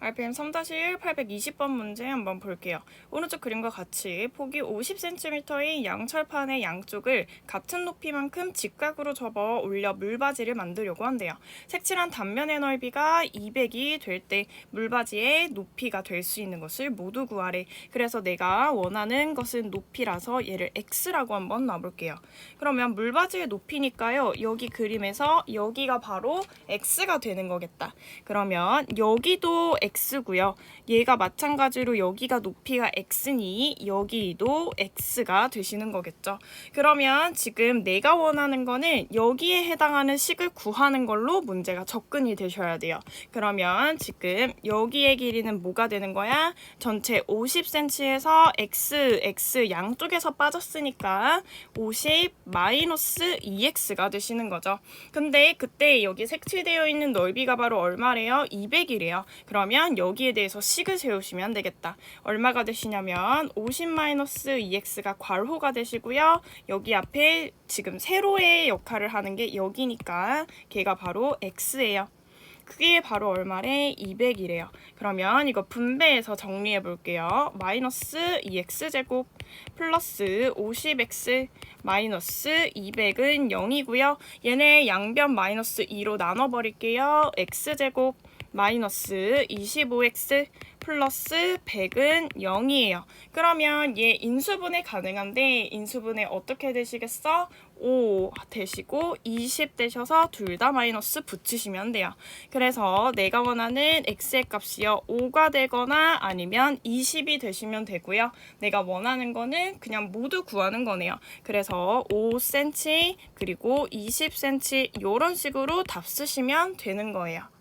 RPM 3-1 820번 문제 한번 볼게요. 오른쪽 그림과 같이 폭이 50cm의 양철판의 양쪽을 같은 높이만큼 직각으로 접어 올려 물바지를 만들려고 한대요. 색칠한 단면의 넓이가 200이 될 때 물바지의 높이가 될 수 있는 것을 모두 구하래. 그래서 내가 원하는 것은 높이라서 얘를 x라고 한번 놔볼게요. 그러면 물바지의 높이니까요. 여기 그림에서 여기가 바로 x가 되는 거겠다. 그러면 여기도 x고요. 얘가 마찬가지로 여기가 높이가 x니 여기도 x가 되시는 거겠죠. 그러면 지금 내가 원하는 거는 여기에 해당하는 식을 구하는 걸로 문제가 접근이 되셔야 돼요. 그러면 지금 여기의 길이는 뭐가 되는 거야? 전체 50cm에서 x, x 양쪽에서 빠졌으니까 50 마이너스 2x가 되시는 거죠. 근데 그때 여기 색칠되어 있는 넓이가 바로 얼마래요? 200이래요. 그러면 여기에 대해서 식을 세우시면 되겠다. 얼마가 되시냐면 50 마이너스 2x가 괄호가 되시고요. 여기 앞에 지금 세로의 역할을 하는 게 여기니까 걔가 바로 x예요. 그게 바로 얼마래? 200이래요. 그러면 이거 분배해서 정리해 볼게요. 마이너스 2x제곱 플러스 50x 마이너스 200은 0이고요. 얘네 양변 마이너스 2로 나눠버릴게요. x제곱 마이너스 25x 플러스 100은 0이에요. 그러면 얘 인수분해 가능한데 인수분해 어떻게 되시겠어? 5 되시고 20 되셔서 둘 다 마이너스 붙이시면 돼요. 그래서 내가 원하는 x의 값이요 5가 되거나 아니면 20이 되시면 되고요. 내가 원하는 거는 그냥 모두 구하는 거네요. 그래서 5cm 그리고 20cm 이런 식으로 답 쓰시면 되는 거예요.